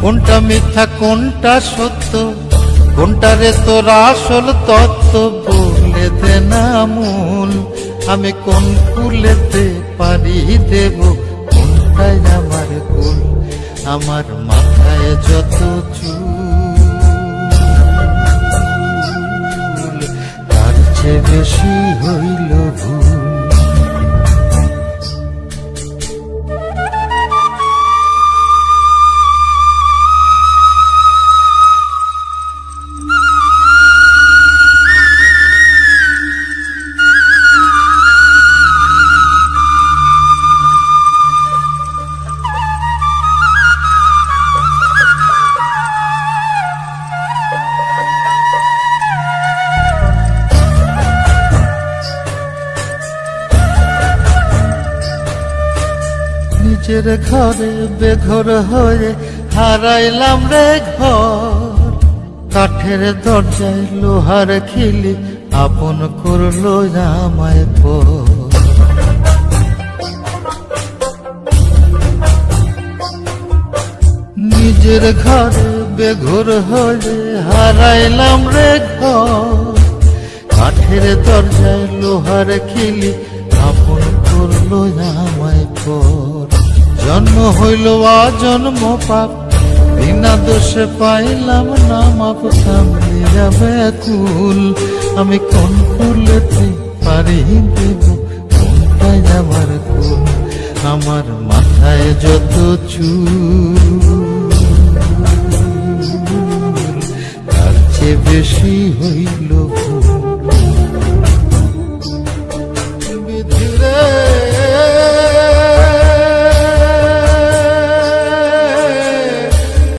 কোনটা মিথ্যা, কোনটা সত্য? কোনটা রে তোর আসল তত্ত্ব বলে দে না মূল? আমি কোন কুলেতে পারি দেব? কোনটাই আমার কুল আমার মাথায় যত নিজের ঘরে বেঘর হয়ে হারাইলাম রে ঘর। কাঠের দরজায় লোহার খিলি আপন করল আমায় পর। নিজের ঘরে বেঘর হয়ে হারাইলাম রে ঘর। কাঠের দরজায় লোহার খিলি আপন করল আমায় পর। জন্ম হইল জন্ম পাপ বিনা দোষে পাইলাম না, মাপ সামনে যাবে কুল আমি কোন কুলেতে পারি দেব, কোনটাই আমার কুল? আমার মাথায় যত চুল, তার চেয়ে বেশি হইল ভুল।